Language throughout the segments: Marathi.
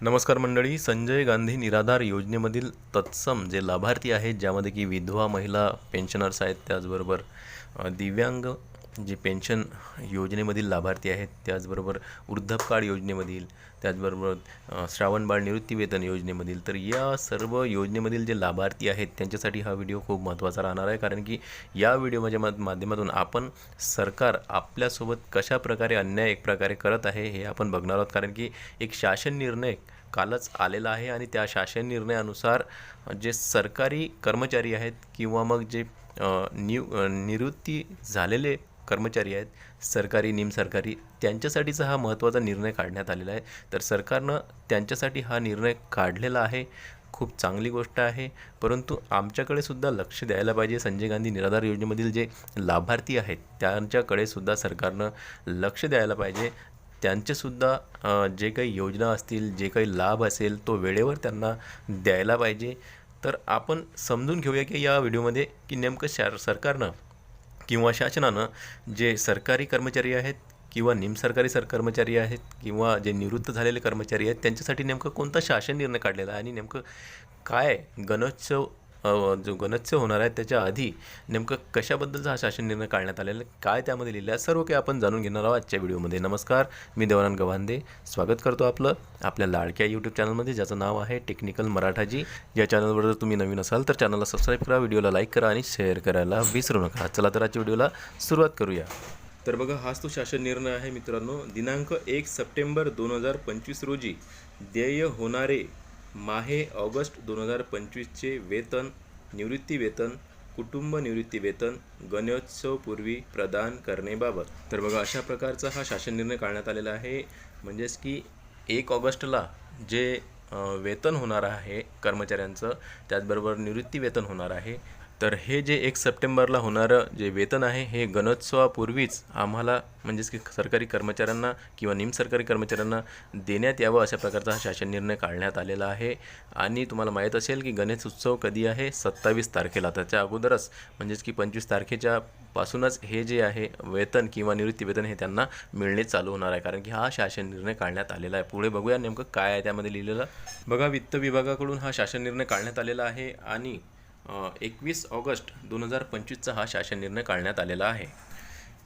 नमस्कार मंडळी संजय गांधी निराधार योजनेमधील तत्सम जे लाभार्थी आहेत ज्यामध्ये की विधवा महिला पेन्शनर्स आहेत त्याचबरोबर दिव्यांग जे पेन्शन योजनेमधील लाभार्थी आहेत त्याचबरोबर वृद्धपकाळ योजनेमधील त्याचबरोबर श्रावणबाळ निवृत्तीवेतन योजनेमधील तर या सर्व योजनेमधील जे लाभार्थी आहेत त्यांच्यासाठी हा व्हिडिओ खूप महत्त्वाचा राहणार आहे. कारण की या व्हिडिओच्या मा माध्यमातून आपण सरकार आपल्यासोबत कशा प्रकारे अन्याय एक प्रकारे करत आहे हे आपण बघणार आहोत. कारण की एक शासन निर्णय कालच आलेला आहे आणि त्या शासन निर्णयानुसार जे सरकारी कर्मचारी आहेत किंवा मग जे निव निवृत्ती झालेले कर्मचारी आहेत सरकारी निमसरकारी त्यांच्यासाठीचा हा महत्त्वाचा निर्णय काढण्यात आलेला आहे. तर सरकारनं त्यांच्यासाठी हा निर्णय काढलेला आहे. खूप चांगली गोष्ट आहे. परंतु आमच्याकडे सुद्धा लक्ष द्यायला पाहिजे. संजय गांधी निराधार योजनेमधील जे लाभार्थी आहेत त्यांच्याकडे सुद्धा सरकारनं लक्ष द्यायला पाहिजे. त्यांचेसुद्धा जे काही योजना असतील जे काही लाभ असेल तो वेळेवर त्यांना द्यायला पाहिजे. तर आपण समजून घेऊया की या व्हिडिओमध्ये की नेमकं शार सरकारनं किंवा शासनानं जे सरकारी कर्मचारी आहेत किंवा निमसरकारी सर कर्मचारी आहेत किंवा जे निवृत्त झालेले कर्मचारी आहेत त्यांच्यासाठी नेमकं कोणता शासन निर्णय काढलेला आहे आणि नेमकं काय गणोत्सव जो गणोत्सव होणार आहे त्याच्या आधी नेमकं कशाबद्दलचा हा शासन निर्णय काढण्यात आलेला आहे काय त्यामध्ये लिहिलं आहे सर्व काही आपण जाणून घेणार आहोत आजच्या व्हिडिओमध्ये. नमस्कार मी देवानंद गव्हांदे. स्वागत करतो आपलं आपल्या लाडक्या यूट्यूब चॅनलमध्ये ज्याचं नाव आहे टेक्निकल मराठाजी या चॅनलवर जर तुम्ही नवीन असाल तर चॅनलला सबस्क्राईब करा व्हिडिओला लाईक करा आणि शेअर करायला विसरू नका. चला तर आजच्या व्हिडिओला सुरुवात करूया. तर बघा हाच तो शासन निर्णय आहे मित्रांनो. दिनांक एक सप्टेंबर दोन हजार पंचवीस रोजी देय होणारे माहे ऑगस्ट दोन हजार पंचवीसचे वेतन निवृत्ती वेतन कुटुंब निवृत्ती वेतन गणोत्सवपूर्वी प्रदान करणेबाबत तर बघा अशा प्रकारचा हा शासन निर्णय काढण्यात आलेला आहे. म्हणजेच की एक ऑगस्टला जे वेतन होणार आहे कर्मचाऱ्यांचं त्याचबरोबर निवृत्ती वेतन होणार आहे. तर हे जे एक सप्टेंबरला होणारं जे वेतन आहे हे गणोत्सवापूर्वीच आम्हाला म्हणजेच की सरकारी कर्मचाऱ्यांना किंवा निमसरकारी कर्मचाऱ्यांना देण्यात यावं अशा प्रकारचा हा शासन निर्णय काढण्यात आलेला आहे. आणि तुम्हाला माहीत असेल की गणेश उत्सव कधी आहे? सत्तावीस तारखेला. त्याच्या अगोदरच म्हणजेच की पंचवीस तारखेच्या पासूनच हे जे आहे वेतन किंवा निवृत्ती वेतन हे त्यांना मिळणे चालू होणार आहे. कारण की हा शासन निर्णय काढण्यात आलेला आहे. पुढे बघूया नेमकं काय आहे त्यामध्ये लिहिलेलं. बघा वित्त विभागाकडून हा शासन निर्णय काढण्यात आलेला आहे. आणि एकवीस ऑगस्ट दोन हजार पंचवीसचा हा शासन निर्णय काढण्यात आलेला आहे.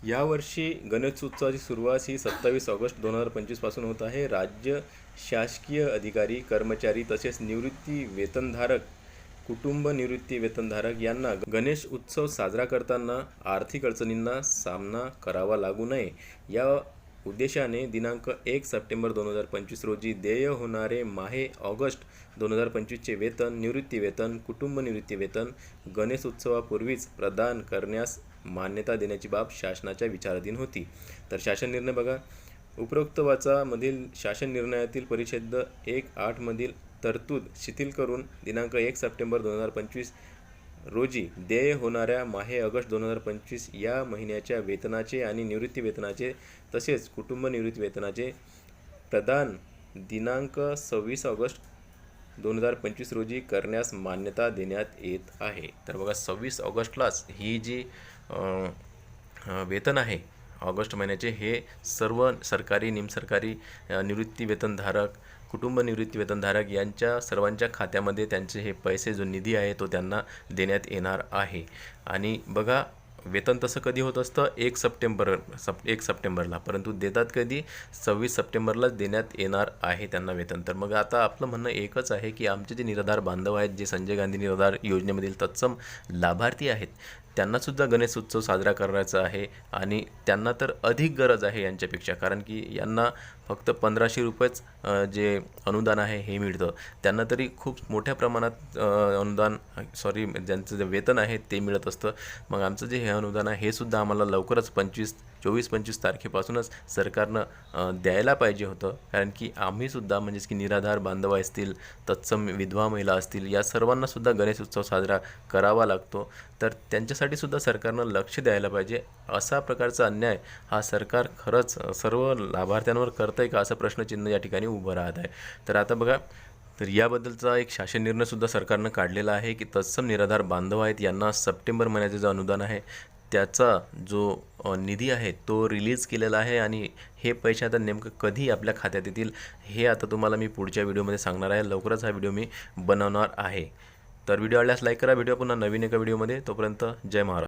यावर्षी गणेशोत्सवाची सुरुवात ही सत्तावीस ऑगस्ट दोन हजार पंचवीसपासून होत आहे. राज्य शासकीय अधिकारी कर्मचारी तसेच निवृत्ती वेतनधारक कुटुंब निवृत्ती वेतनधारक यांना गणेश उत्सव साजरा करताना आर्थिक अडचणींना सामना करावा लागू नये. या उद्देशाने दिनांक एक सप्टेंबर दोन हजार पंचवीस रोजी देय होणारे माहे ऑगस्ट दोन हजार पंचवीसचे वेतन निवृत्ती वेतन कुटुंब निवृत्ती वेतन गणेश उत्सवापूर्वीच प्रदान करण्यास मान्यता देण्याची बाब शासनाच्या विचाराधीन होती. तर शासन निर्णय बघा. उपरोक्त वाचामधील शासन निर्णयातील परिच्छेद एक आठमधील तरतूद शिथिल करून दिनांक एक सप्टेंबर दोन हजार पंचवीस रोजी देय होणाऱ्या माहे ऑगस्ट दोन हजार पंचवीस या महिन्याच्या वेतनाचे आणि निवृत्ती वेतनाचे तसेच कुटुंब निवृत्ती वेतनाचे प्रदान दिनांक सव्वीस ऑगस्ट दोन हजार पंचवीस रोजी करण्यास मान्यता देण्यात येत आहे. तर बघा सव्वीस ऑगस्टलाच ही जी वेतन आहे ऑगस्ट महिन्याचे हे सर्व सरकारी निमसरकारी निवृत्ती वेतनधारक कुटुंब निवृत्ती वेतनधारक यांच्या सर्वांच्या खात्यामध्ये त्यांचे हे पैसे जो निधी आहे तो त्यांना देण्यात येणार आहे. आणि बघा वेतन तसं कधी होत असतं? एक सप्टेंबर सप एक सप्टेंबरला. परंतु देतात कधी? सव्वीस सप्टेंबरलाच देण्यात येणार आहे त्यांना वेतन. तर मग आता आपलं म्हणणं एकच आहे की आमचे जे निराधार बांधव आहेत जे संजय गांधी निराधार योजनेमधील तत्सम लाभार्थी आहेत त्यांनासुद्धा गणेश उत्सव साजरा करायचा आहे आणि त्यांना तर अधिक गरज आहे यांच्यापेक्षा. कारण की यांना फक्त पंधराशे रुपयेच जे अनुदान आहे हे मिळतं. त्यांना तरी खूप मोठ्या प्रमाणात अनुदान सॉरी ज्यांचं जे वेतन आहे ते मिळत असतं. मग आमचं जे हे अनुदान आहे हे सुद्धा आम्हाला लवकरच पंचवीस चोवीस पंचवीस तारखेपासूनच सरकारनं द्यायला पाहिजे होतं. कारण की आम्हीसुद्धा म्हणजेच की निराधार बांधव असतील तत्सम विधवा महिला असतील या सर्वांनासुद्धा गणेश उत्सव साजरा करावा लागतो. तर त्यांच्यासाठी सुद्धा सरकारनं लक्ष द्यायला पाहिजे. असा प्रकारचा अन्याय हा सरकार खरंच सर्व लाभार्थ्यांवर करतं आहे का असं प्रश्नचिन्ह या ठिकाणी उभं राहत आहे. तर आता बघा तर याबद्दलचा एक शासन निर्णयसुद्धा सरकारनं काढलेला आहे की तत्सम निराधार बांधव आहेत यांना सप्टेंबर महिन्याचं जे अनुदान आहे त्याचा जो निधी आहे तो रिलीज केलेला आहे आणि हे पैसे आता नेमकं कधी आपल्या खात्यात येतील हे आता तुम्हाला मी पुढच्या व्हिडिओमध्ये सांगणार आहे. लवकरच हा व्हिडिओ मी बनवणार आहे. तर व्हिडिओ आवडल्यास लाईक करा. व्हिडिओ पुन्हा नवीन एका व्हिडिओमध्ये. तोपर्यंत जय महाराज.